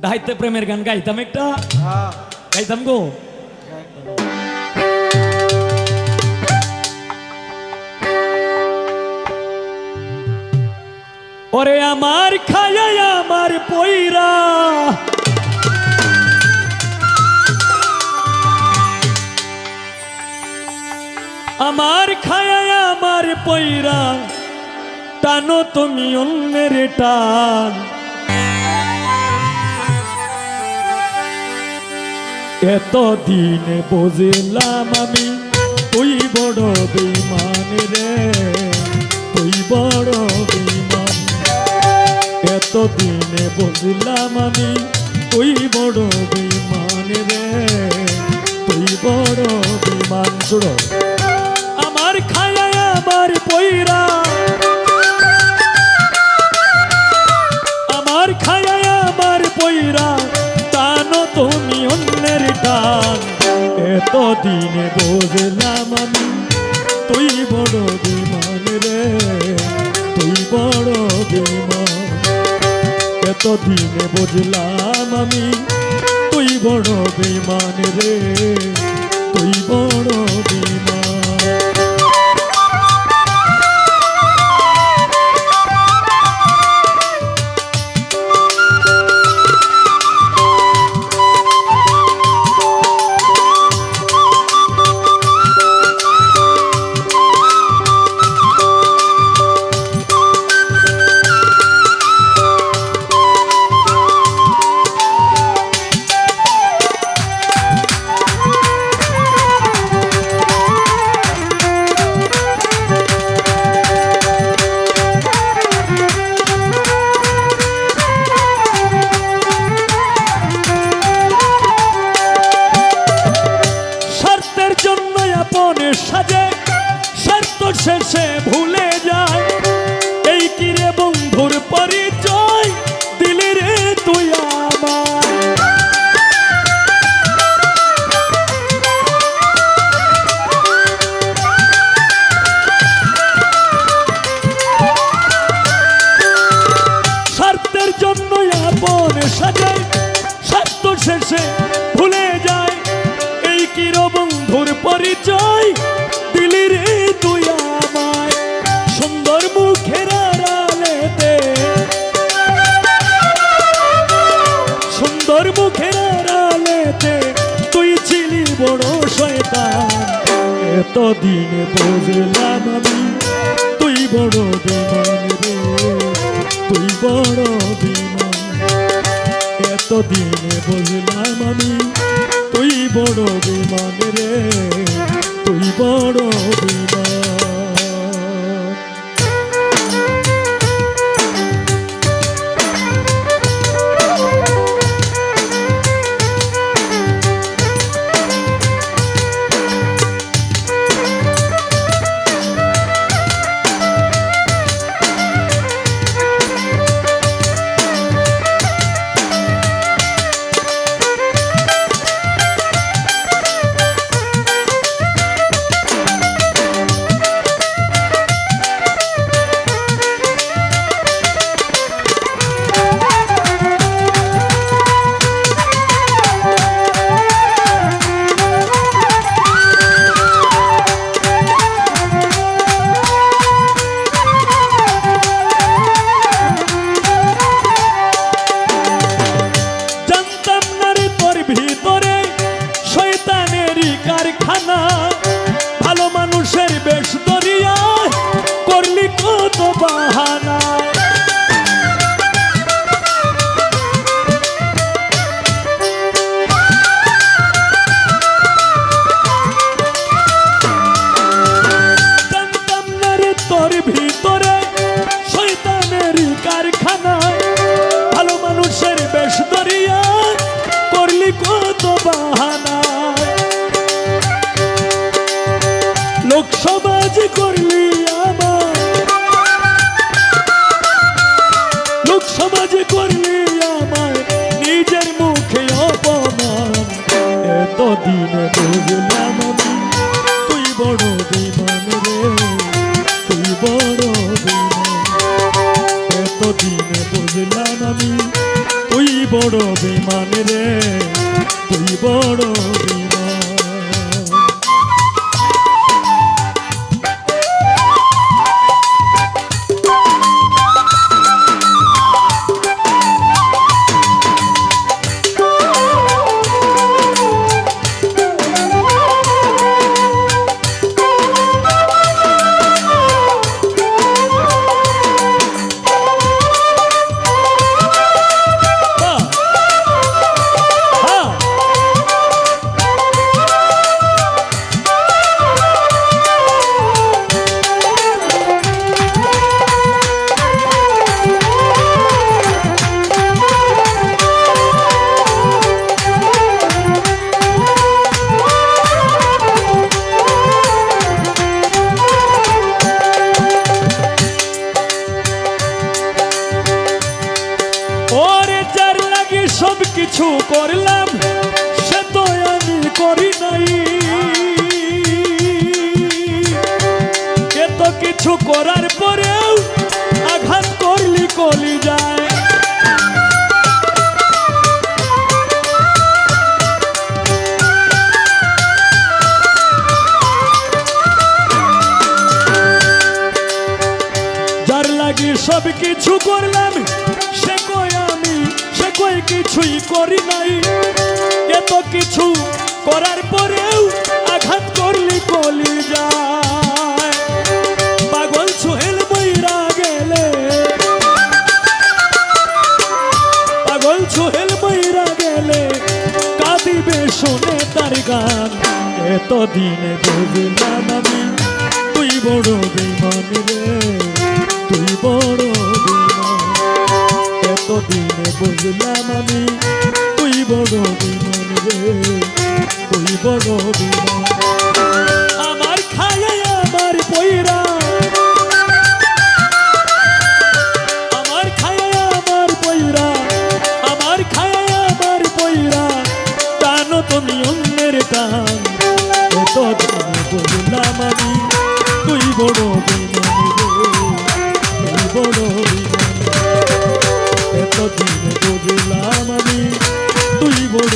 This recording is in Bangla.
দাহিত্য প্রেমের গান গাইতাম একটা। গাইতাম গো। ওরে আমার খায়া আমার পইরা। আমার খায়া আমার পইরা। টানো তুমি অন্যের টান। এত দিনে বুঝলাম আমি, তুই বড় বেমান রে, তুই বড় বেমান। এত দিনে বুঝলাম আমি, তুই বড় বেমান রে, তুই বড় বেমান। ছোড়ো আমার খায়া আমার পইরা, আমার খায়া আমার পইরা এত বোঝলাম আমি, তুই বড় বিমান রে, তুই বড় বিমান। কতদিনে বুঝলাম আমি, তুই বড় বিমান রে, তুই বড় বিমান। শেষে ভুলে যায় এই কির বন্ধুর পরিচয় দিলি তুই আমায়। সুন্দর মুখের আড়ালেতে। সুন্দর মুখের আড়ালেতে তুই ছিলি বড় শয়তান। এত দিনে বুঝলাম আমি, তুই বড় বিমান তুই বড় বিমান এত দিনে বুঝলাম আমি তুই বড় বিমান রে তুই বড় বিমান। কত বাহানা। তোর ভিতরে বড় বিমান। এত দিনে বুঝলাম আমি তুই বড় বিমান রে তুই বড় বিমান। কিছু করার পরেও আঘাত করলি কলি যায় যার লাগি সব কিছু করলাম, সে কই আমি, সে কই কিছুই করি নাই। এত কিছু করার পরেও আঘাত করলি কলি যায় গান এতদিনে বুঝলাম আমি। তুই বড় বিমান রে, তুই বড় বিমান এতদিনে বুঝলাম আমি। তুই বড় বিমান রে, তুই বড় বিমান বললাম আমি তুই বড় বেমানি তুই বড় বিমান এত দিনে বুঝলাম আমি তুই বড়